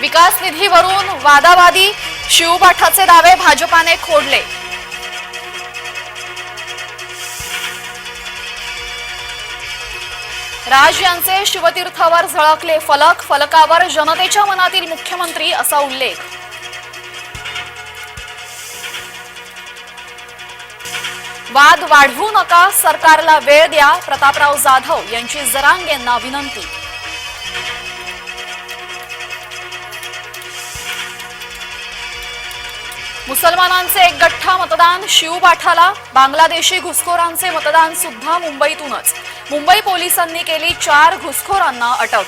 विकास निधीवरून वादावादी शिवपाठाचे दावे भाजपाने खोडले. राज यांचे शिवतीर्थावर झळकले फलक फलकावर जनतेच्या मनातील मुख्यमंत्री असा उल्लेख. वाद वाढवू नका सरकारला वेळ द्या प्रतापराव जाधव यांची जरांग यांना विनंती. मुसलमानांचे एक गठ्ठा मतदान शिवबाठाला बांगलादेशी घुसखोरांचे मतदान सुद्धा मुंबईतूनच. मुंबई पोलिसांनी केली चार घुसखोरांना अटक.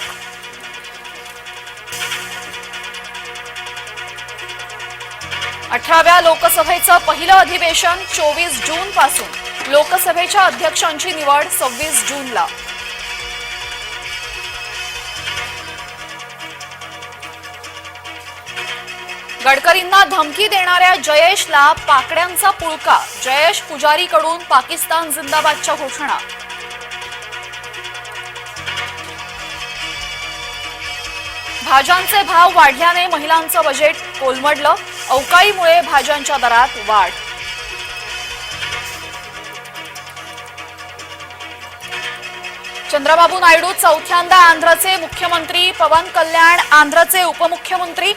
अठराव्या लोकसभेचं पहिलं अधिवेशन चोवीस जून पासून लोकसभेच्या अध्यक्षांची निवड सव्वीस जूनला. गडकरींना धमकी देणाऱ्या जयेशला पाकड्यांचा पुळका जयेश पुजारीकडून पाकिस्तान जिंदाबादच्या घोषणा. भाज्यांचे भाव वाढल्याने महिलांचं बजेट कोलमडलं अवकाळीमुळे भाज्यांच्या दरात वाढ. चंद्रबाबू नायडू चौथ्यांदा आंध्रचे मुख्यमंत्री पवन कल्याण आंध्रचे उपमुख्यमंत्री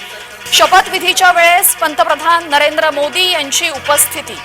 शपथविधीच्या वेळेस पंतप्रधान नरेंद्र मोदी यांची उपस्थिती.